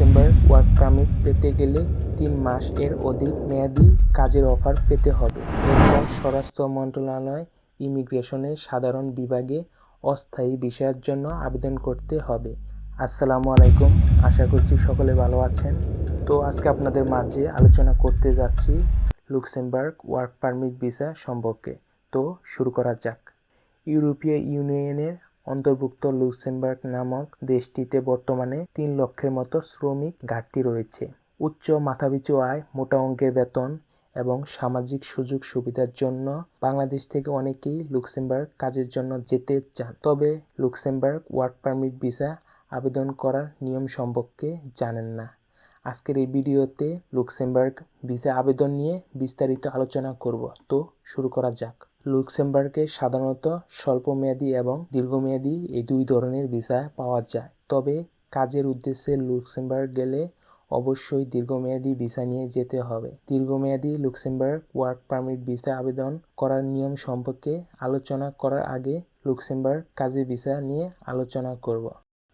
Luxembourg work permit পেতে গেলে তিন মাস এর অধিক মেয়াদি কাজের অফার পেতে হবে এরপর স্বরাষ্ট্র মন্ত্রণালয় ইমিগ্রেশনের সাধারণ বিভাগে অস্থায়ী ভিসার জন্য আবেদন করতে হবে। আসসালামু আলাইকুম, আশা করছি সকলে ভালো আছেন। তো আজকে আপনাদের মাঝে আলোচনা করতে যাচ্ছি লুক্সেমবার্গ ওয়ার্ক পারমিট ভিসা সম্পর্কে। তো শুরু করা যাক। ইউরোপীয় ইউনিয়নের অন্তর্ভুক্ত লুক্সেমবার্গ নামক দেশটিতে বর্তমানে তিন লক্ষের মতো শ্রমিক ঘাটতি রয়েছে। উচ্চ মাথাপিছু আয়, মোটা অঙ্কের বেতন এবং সামাজিক সুযোগ সুবিধার জন্য বাংলাদেশ থেকে অনেকেই লুক্সেমবার্গ কাজের জন্য যেতে চান। তবে লুক্সেমবার্গ ওয়ার্ক পারমিট ভিসা আবেদন করার নিয়ম সম্পর্কে জানেন না। আজকের এই ভিডিওতে লুক্সেমবার্গ ভিসা আবেদন নিয়ে বিস্তারিত আলোচনা করব। তো শুরু করা যাক। লুক্সেমবার্গে সাধারণত স্বল্পমেয়াদী এবং দীর্ঘমেয়াদী এই দুই ধরনের ভিসা পাওয়া যায়। তবে কাজের উদ্দেশ্যে লুক্সেমবার্গ গেলে অবশ্যই দীর্ঘমেয়াদী ভিসা নিয়ে যেতে হবে। দীর্ঘমেয়াদী লুক্সেমবার্গ ওয়ার্ক পারমিট ভিসা আবেদন করার নিয়ম সম্পর্কে আলোচনা করার আগে লুক্সেমবার্গ কাজের ভিসা নিয়ে আলোচনা করব।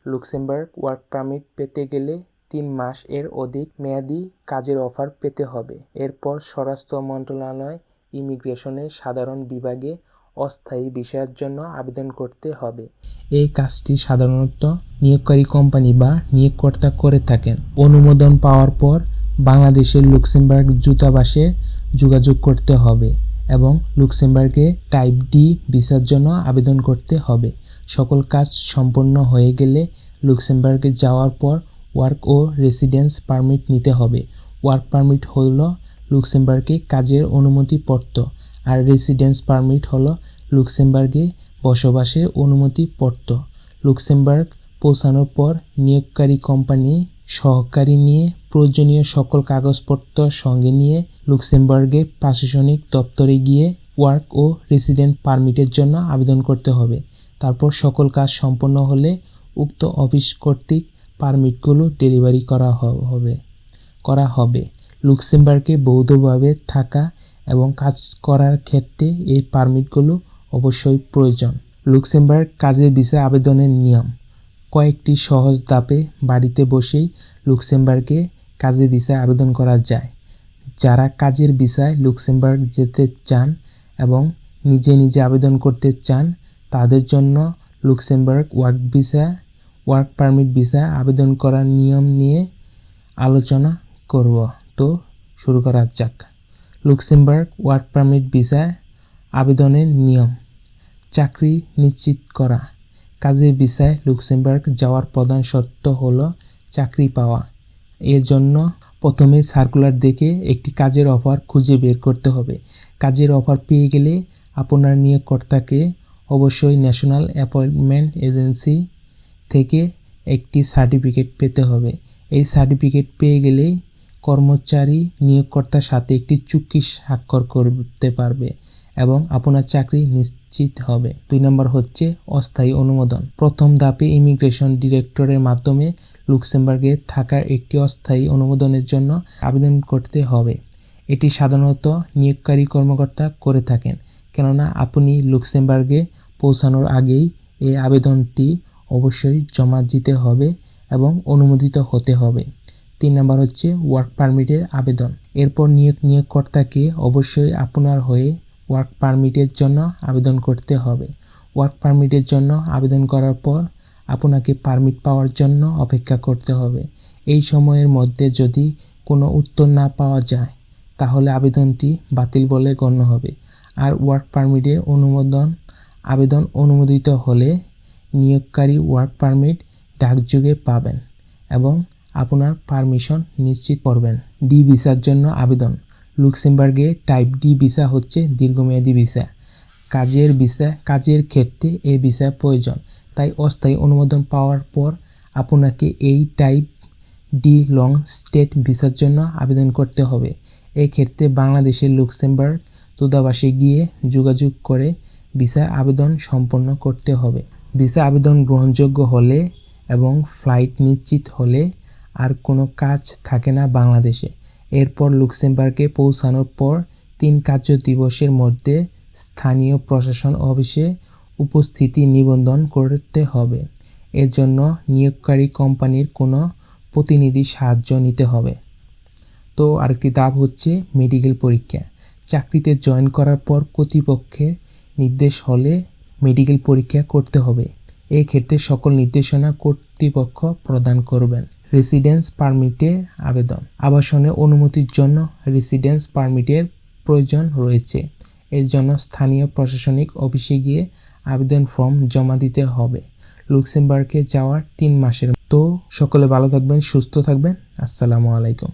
লুক্সেমবার্গ ওয়ার্ক পারমিট পেতে গেলে তিন মাস এর অধিক মেয়াদি কাজের অফার পেতে হবে। এরপর স্বরাষ্ট্র মন্ত্রণালয় ইমিগ্রেশনের সাধারণ বিভাগে অস্থায়ী ভিসার জন্য আবেদন করতে হবে। এই কাজটি সাধারণত নিয়োগকারী কোম্পানি বা নিয়োগকর্তা করে থাকেন। অনুমোদন পাওয়ার পর বাংলাদেশের লুক্সেমবার্গ দূতাবাসে যোগাযোগ করতে হবে এবং লুক্সেমবার্গে টাইপ ডি ভিসার জন্য আবেদন করতে হবে। সকল কাজ সম্পন্ন হয়ে গেলে লুক্সেমবার্গে যাওয়ার পর ওয়ার্ক ও রেসিডেন্স পারমিট নিতে হবে। ওয়ার্ক পারমিট হল লুক্সেমবার্গে কাজের অনুমতিপত্র আর রেসিডেন্স পারমিট হলো লুক্সেমবার্গে বসবাসের অনুমতিপত্র লুক্সেমবার্গ পৌঁছানোর পর নিয়োগকারী কোম্পানি সহকারী নিয়ে প্রয়োজনীয় সকল কাগজপত্র সঙ্গে নিয়ে লুক্সেমবার্গের প্রশাসনিক দপ্তরে গিয়ে ওয়ার্ক ও রেসিডেন্ট পারমিটের জন্য আবেদন করতে হবে। তারপর সকল কাজ সম্পন্ন হলে উক্ত অফিস কর্তৃক পারমিটগুলো ডেলিভারি করা হবে করা হবে। লুক্সেমবার্গে বৌদ্ধভাবে থাকা এবং কাজ করার ক্ষেত্রে এই পারমিটগুলো অবশ্যই প্রয়োজন। লুক্সেমবার্গ কাজের ভিসা আবেদনের নিয়ম। কয়েকটি সহজ ধাপে বাড়িতে বসেই লুক্সেমবার্গে কাজের ভিসায় আবেদন করা যায়। যারা কাজের ভিসায় লুক্সেমবার্গ যেতে চান এবং নিজে নিজে আবেদন করতে চান, তাদের জন্য Luxembourg work visa, work permit visa আবেদন করার নিয়ম নিয়ে আলোচনা করব। তো শুরু করা যাক। লুক্সেমবার্গ ওয়ার্ক পারমিট ভিসায় আবেদনের নিয়ম। চাকরি নিশ্চিত করা। কাজের ভিসায় লুক্সেমবার্গ যাওয়ার প্রধান শর্ত হলো চাকরি পাওয়া। এর জন্য প্রথমে সার্কুলার দেখে একটি কাজের অফার খুঁজে বের করতে হবে। কাজের অফার পেয়ে গেলে আপনার নিয়োগকর্তাকে অবশ্যই ন্যাশনাল অ্যাপয়েন্টমেন্ট এজেন্সি থেকে একটি সার্টিফিকেট পেতে হবে। এই সার্টিফিকেট পেয়ে গেলেই কর্মচারী নিয়োগকর্তার সাথে একটি চুক্তি স্বাক্ষর করতে পারবে এবং আপনার চাকরি নিশ্চিত হবে। দুই নম্বর হচ্ছে অস্থায়ী অনুমোদন। প্রথম ধাপে ইমিগ্রেশন ডিরেক্টরের মাধ্যমে লুক্সেমবার্গে থাকার একটি অস্থায়ী অনুমোদনের জন্য আবেদন করতে হবে। এটি সাধারণত নিয়োগকারী কর্মকর্তা করে থাকেন, কেননা আপনি লুক্সেমবার্গে পৌঁছানোর আগেই এই আবেদনটি অবশ্যই জমা দিতে হবে এবং অনুমোদিত হতে হবে। তিন নম্বর হচ্ছে ওয়ার্ক পারমিটের আবেদন। এরপর নিয়োগ নিয়োগকর্তাকে অবশ্যই আপনার হয়ে ওয়ার্ক পারমিটের জন্য আবেদন করতে হবে। ওয়ার্ক পারমিটের জন্য আবেদন করার পর আপনাকে পারমিট পাওয়ার জন্য অপেক্ষা করতে হবে। এই সময়ের মধ্যে যদি কোনো উত্তর না পাওয়া যায়, তাহলে আবেদনটি বাতিল বলে গণ্য হবে। আর ওয়ার্ক পারমিটের অনুমোদন, আবেদন অনুমোদিত হলে নিয়োগকারী ওয়ার্ক পারমিট ডাকযোগে পাবেন এবং আপনার পারমিশন নিশ্চিত করবেন। ডি ভিসার জন্য আবেদন। লুক্সেমবার্গে টাইপ ডি ভিসা হচ্ছে দীর্ঘমেয়াদী ভিসা। কাজের ভিসা, কাজের ক্ষেত্রে এই ভিসা প্রয়োজন। তাই অস্থায়ী অনুমোদন পাওয়ার পর আপনাকে এই টাইপ ডি লং স্টেট ভিসার জন্য আবেদন করতে হবে। এই ক্ষেত্রে বাংলাদেশের লুক্সেমবার্গ দূতাবাসে গিয়ে যোগাযোগ করে ভিসা আবেদন সম্পন্ন করতে হবে। ভিসা আবেদন গ্রহণযোগ্য হলে এবং ফ্লাইট নিশ্চিত হলে আর কোনো কাজ থাকে না বাংলাদেশে। এরপর লুক্সেমবার্গে পৌঁছানোর পর তিন কার্য দিবসের মধ্যে স্থানীয় প্রশাসন অফিসে উপস্থিতি নিবন্ধন করতে হবে। এর জন্য নিয়োগকারী কোম্পানির কোনো প্রতিনিধির সাহায্য নিতে হবে। তো আরেকটি ধাপ হচ্ছে মেডিকেল পরীক্ষা। চাকরিতে জয়েন করার পর কর্তৃপক্ষের নির্দেশ হলে মেডিকেল পরীক্ষা করতে হবে। এই ক্ষেত্রে সকল নির্দেশনা কর্তৃপক্ষ প্রদান করবেন। রেসিডেন্স পারমিটে আবেদন। আবাসনের অনুমতির জন্য রেসিডেন্স পারমিটের প্রয়োজন রয়েছে। এর জন্য স্থানীয় প্রশাসনিক অফিসে গিয়ে আবেদন ফর্ম জমা দিতে হবে। লুক্সেমবার্গে যাওয়ার তিন মাসের তো সকলে ভালো থাকবেন, সুস্থ থাকবেন। আসসালামু আলাইকুম।